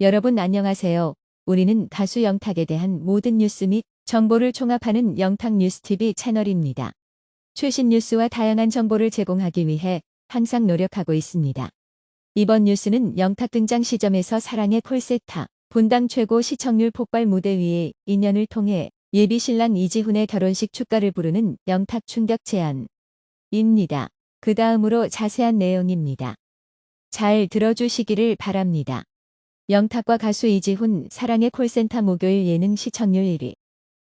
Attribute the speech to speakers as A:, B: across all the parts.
A: 여러분 안녕하세요. 우리는 가수 영탁에 대한 모든 뉴스 및 정보를 총합하는 영탁 뉴스TV 채널입니다. 최신 뉴스와 다양한 정보를 제공하기 위해 항상 노력하고 있습니다. 이번 뉴스는 영탁 등장 시점에서 사랑의 콜세타, 분당 최고 시청률 폭발 무대 위에 인연을 통해 예비 신랑 이지훈의 결혼식 축가를 부르는 영탁 충격 제안입니다. 그 다음으로 자세한 내용입니다. 잘 들어주시기를 바랍니다. 영탁과 가수 이지훈 사랑의 콜센터 목요일 예능 시청률 1위.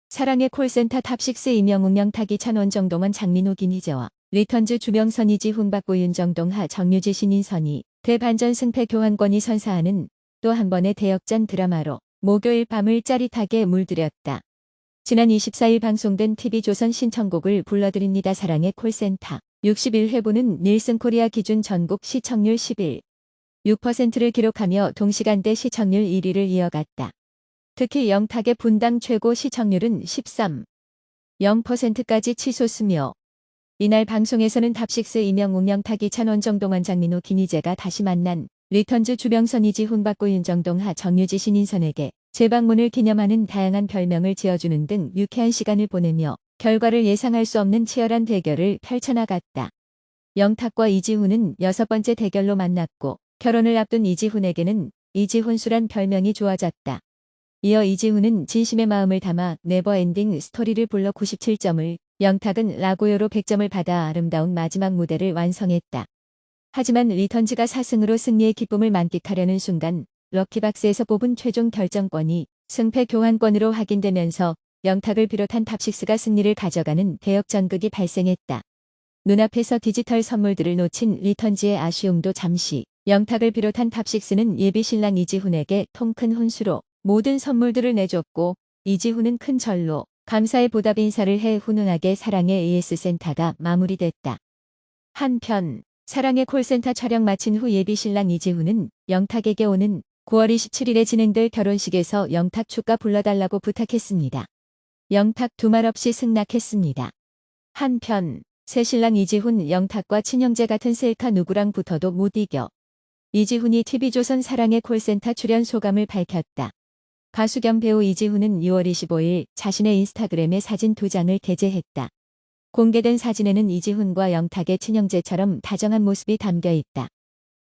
A: 사랑의 콜센터 탑6 이명웅 영탁이 찬원 정동원 장민호 김희재와 리턴즈 주명선 이지훈 박고 윤정동하 정유지 신인선이 대반전 승패 교환권이 선사하는 또 한 번의 대역전 드라마로 목요일 밤을 짜릿하게 물들였다. 지난 24일 방송된 TV조선 신청곡을 불러드립니다. 사랑의 콜센터 61회부는 닐슨 코리아 기준 전국 시청률 11. 6%를 기록하며 동시간대 시청률 1위를 이어갔다. 특히 영탁의 분당 최고 시청률은 13. 0%까지 치솟으며 이날 방송에서는 탑식스 이명웅 영탁이 찬원 정동환 장민호 김희재가 다시 만난 리턴즈 주병선 이지훈 박고 윤정동 하 정유지 신인선에게 재방문을 기념하는 다양한 별명을 지어주는 등 유쾌한 시간을 보내며 결과를 예상할 수 없는 치열한 대결을 펼쳐나갔다. 영탁과 이지훈은 여섯 번째 대결로 만났고 결혼을 앞둔 이지훈에게는 이지훈수란 별명이 좋아졌다. 이어 이지훈은 진심의 마음을 담아 네버엔딩 스토리를 불러 97점을 영탁은 라고요로 100점을 받아 아름다운 마지막 무대를 완성했다. 하지만 리턴즈가 4승으로 승리의 기쁨을 만끽하려는 순간 럭키박스에서 뽑은 최종 결정권이 승패 교환권으로 확인되면서 영탁을 비롯한 탑식스가 승리를 가져가는 대역전극이 발생했다. 눈앞에서 디지털 선물들을 놓친 리턴즈의 아쉬움도 잠시 영탁을 비롯한 탑식스는 예비 신랑 이지훈에게 통 큰 혼수로 모든 선물들을 내줬고 이지훈은 큰 절로 감사의 보답 인사를 해 훈훈하게 사랑의 AS센터가 마무리됐다. 한편 사랑의 콜센터 촬영 마친 후 예비 신랑 이지훈은 영탁에게 오는 9월 27일에 진행될 결혼식에서 영탁 축가 불러달라고 부탁했습니다. 영탁 두말 없이 승낙했습니다. 한편 새 신랑 이지훈 영탁과 친형제 같은 셀카 누구랑 붙어도 못 이겨. 이지훈이 TV조선 사랑의 콜센터 출연 소감을 밝혔다. 가수 겸 배우 이지훈은 6월 25일 자신의 인스타그램에 사진 두 장을 게재했다. 공개된 사진에는 이지훈과 영탁의 친형제처럼 다정한 모습이 담겨 있다.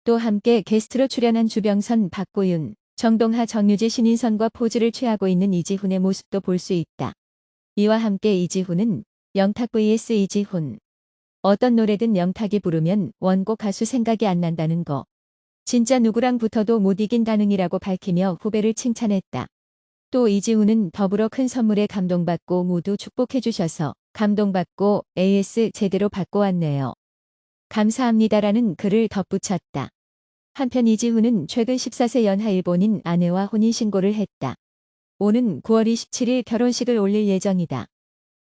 A: 또 함께 게스트로 출연한 주병선, 박고윤, 정동하, 정유지, 신인선과 포즈를 취하고 있는 이지훈의 모습도 볼 수 있다. 이와 함께 이지훈은 영탁 vs 이지훈. 어떤 노래든 영탁이 부르면 원곡 가수 생각이 안 난다는 거. 진짜 누구랑 붙어도 못 이긴 다능이라고 밝히며 후배를 칭찬했다. 또 이지훈은 더불어 큰 선물에 감동받고 모두 축복해주셔서 감동받고 AS 제대로 받고 왔네요. 감사합니다라는 글을 덧붙였다. 한편 이지훈은 최근 14세 연하 일본인 아내와 혼인신고를 했다. 오는 9월 27일 결혼식을 올릴 예정이다.